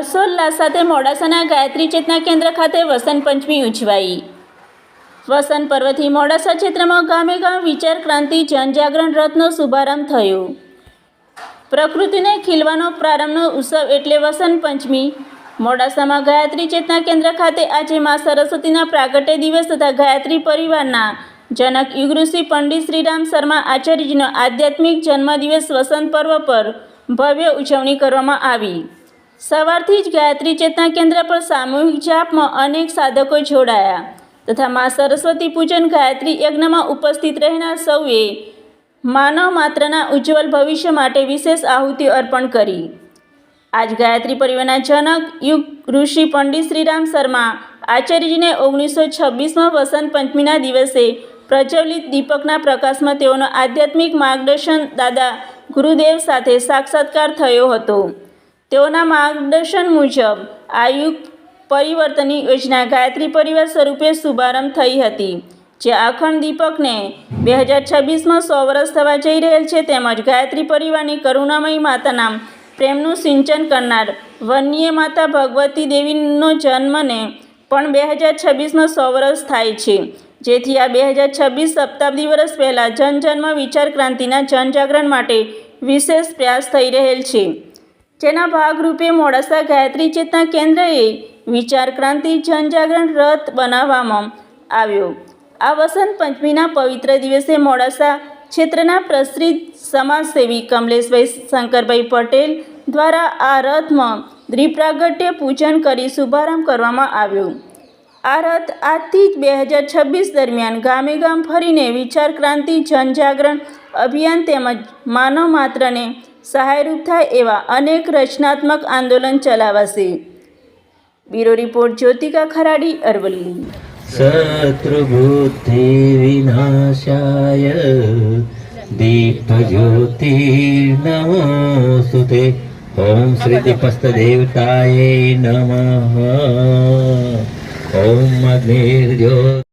હર્ષોલ્લાસ સાથે મોડાસાના ગાયત્રી ચેતના કેન્દ્ર ખાતે વસંત પંચમી ઉજવાઈ. વસંત પર્વથી મોડાસા ક્ષેત્રમાં ગામે ગામ વિચાર ક્રાંતિ, જનજાગરણ રથનો શુભારંભ થયો. પ્રકૃતિને ખીલવાનો પ્રારંભનો ઉત્સવ એટલે વસંત પંચમી. મોડાસામાં ગાયત્રી ચેતના કેન્દ્ર ખાતે આજે મા સરસ્વતીના પ્રાગટ્ય દિવસ તથા ગાયત્રી પરિવારના જનક યુગઋષિ પંડિત શ્રીરામ શર્મા આચાર્યજીનો આધ્યાત્મિક જન્મદિવસ વસંત પર્વ પર ભવ્ય ઉજવણી કરવામાં આવી. સવારથી જ ગાયત્રી ચેતના કેન્દ્ર પર સામૂહિક જાપમાં અનેક સાધકો જોડાયા તથા મા સરસ્વતી પૂજન ગાયત્રી યજ્ઞમાં ઉપસ્થિત રહેનાર સૌએ માનવ માત્રના ઉજ્જવલ ભવિષ્ય માટે વિશેષ આહુતિ અર્પણ કરી. આજ ગાયત્રી પરિવારના જનક યુગ ઋષિ પંડિત શ્રીરામ શર્મા આચાર્યજીને ઓગણીસો છવ્વીસમાં વસંત પંચમીના દિવસે પ્રજ્વલિત દીપકના પ્રકાશમાં તેઓનો આધ્યાત્મિક માર્ગદર્શન દાદા ગુરુદેવ સાથે સાક્ષાત્કાર થયો હતો. તેઓના માર્ગદર્શન મુજબ આયુગ યુગ પરિવર્તનની યોજના ગાયત્રી પરિવાર સ્વરૂપે શુભારંભ થઈ હતી, જે આખંડ દીપકને બે હજાર છવ્વીસમાં સો વર્ષ થવા જઈ રહેલ છે. તેમજ ગાયત્રી પરિવારની કરુણામયી માતાના પ્રેમનું સિંચન કરનાર વન્ય માતા ભગવતી દેવીનો જન્મને પણ બે હજાર છવ્વીસમાં સો વર્ષ થાય છે. જેથી આ બે હજાર છવ્વીસ સપ્તાબ્દી વર્ષ પહેલાં જનજન્મ વિચાર ક્રાંતિના જનજાગરણ માટે વિશેષ પ્રયાસ થઈ રહેલ છે. જેના ભાગરૂપે મોડાસા ગાયત્રી ચેતના કેન્દ્રએ વિચાર ક્રાંતિ જનજાગરણ રથ બનાવવામાં આવ્યો. આ વસંત પંચમીના પવિત્ર દિવસે મોડાસા ક્ષેત્રના પ્રસિદ્ધ સમાજસેવી કમલેશભાઈ શંકરભાઈ પટેલ દ્વારા આ રથમાં દ્રિપ્રાગટ્ય પૂજન કરી શુભારંભ કરવામાં આવ્યો. આ રથ આજથી જ બે હજાર છવ્વીસ દરમિયાન ગામે ગામ ફરીને વિચાર ક્રાંતિ જનજાગરણ અભિયાન તેમજ માનવ માત્રને સહાયરૂપ થાય એવા અનેક રચનાત્મક આંદોલન ચલાવાશે. Bureau report Jyotika Kharadi, Aravalli. શત્રુબુદ્ધિ વિનાશાય દીપજ્યોતિર્નમોસ્તુતે ઓમ શ્રી દીપસ્તદેવતાય નમઃ. ઓમ અગ્નિર્જ્યોતિ